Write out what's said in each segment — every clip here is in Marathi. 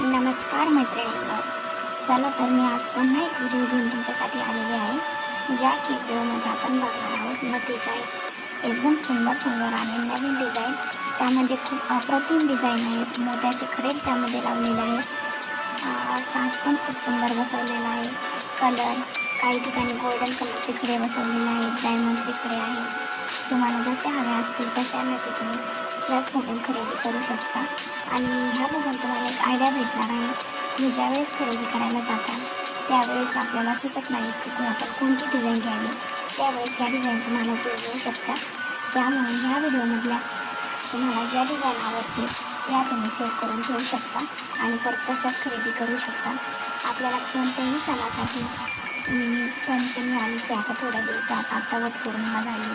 नमस्कार मैत्रिणींनो. चला तर मी आज पुन्हा एक व्हिडिओ घेऊन तुमच्यासाठी आलेली आहे ज्या की व्हिडिओमध्ये आपण बघणार आहोत नथीच्या एकदम सुंदर सुंदर आणि नवीन डिझाईन त्यामध्ये खूप अप्रतिम डिझाईन आहेत मोत्याचे खडेल त्यामध्ये लावलेले आहेत साज पण खूप सुंदर बसवलेला आहे. कलर काही ठिकाणी गोल्डन कलरचे खडे बसवलेले आहेत. डायमंडचे खडे आहेत. तुम्हाला जसे हवे असतील तशा मिळते तुम्ही ह्याच बघून खरेदी करू शकता. आणि ह्या बघून तुम्हाला एक आयडिया भेटणार आहे तुम्ही ज्यावेळेस खरेदी करायला जाता त्यावेळेस आपल्याला सुचत नाही की आपण कोणती डिझाईन घ्यावी. त्यावेळेस ह्या डिझाईन तुम्हाला उपयोग होऊ शकतात त्यामुळे ह्या व्हिडिओमधल्या तुम्हाला ज्या डिझाईन आवडतील त्या तुम्ही सेव्ह करून ठेवू शकता आणि परत तसंच खरेदी करू शकता. आपल्याला कोणत्याही सणासाठी पंचमी आलीच आहे आता थोड्या दिवसात आता वटपौर्णिमा झाली.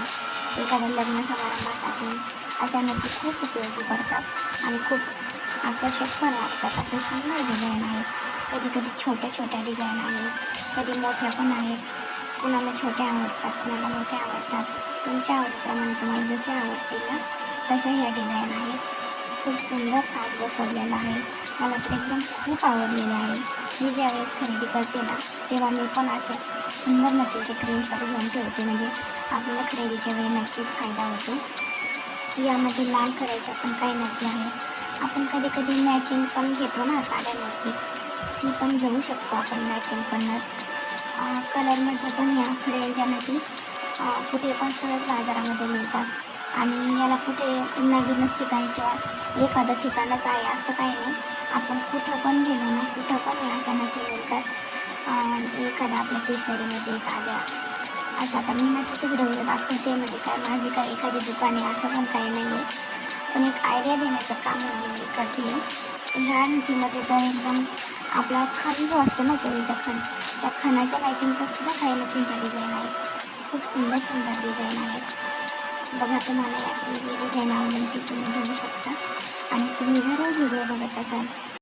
एखाद्या लग्न समारंभासाठी अशा नथी खूप उपयोगी पडतात आणि खूप आकर्षक पण वाटतात. असे सुंदर डिझाईन आहेत. कधी कधी छोट्या छोट्या डिझाईन आहेत. कधी मोठ्या पण आहेत. कुणाला छोट्या आवडतात कुणाला मोठ्या आवडतात. तुमच्या आवडीप्रमाणे तुम्हाला जसे आवडतील ना तशा ह्या डिझाईन आहेत. खूप सुंदर साज बसवलेला आहे. मला तर एकदम खूप आवडलेलं आहे. मी ज्यावेळेस खरेदी करते ना तेव्हा मी पण असे सुंदर नथीचे स्क्रीनशॉट घेऊन ठेवते. म्हणजे आपल्याला खरेदीच्या वेळी नक्कीच फायदा होतो. यामध्ये लाल कलरच्या पण काही नथी आहेत आपण कधी कधी मॅचिंग पण घेतो ना साड्यांवरती. ती पण घेऊ शकतो आपण मॅचिंग पण. नथ कलरमध्ये पण या खड्यांच्या नथी कुठे पण सहज बाजारामध्ये मिळतात. आणि याला कुठे नवीनच ठिकाणी किंवा एखादं ठिकाणच आहे असं काही नाही. आपण कुठं पण गेलो ना कुठं पण या अशा नथी मिळतात. एखादा आपल्या स्टेशनरीमध्ये साध्या. असं आता मी ना तसं व्हिडिओ दाखवते म्हणजे काय माझी काय एखादी दुकान आहे असं पण काही नाही आहे पण एक आयडिया देण्याचं काम मी करते. ह्या नीतीमध्ये तर एकदम आपला खण जो असतो ना चोळीचा खण त्या खणाच्या मॅचिंगचा सुद्धा काही नथींच्या डिझाईन आहे खूप सुंदर सुंदर डिझाईन आहेत. बघा तुम्हाला यातील जी डिझाईन आवडेल ती तुम्ही घेऊ शकता. आणि तुम्ही जर रोज व्हिडिओ बघत असाल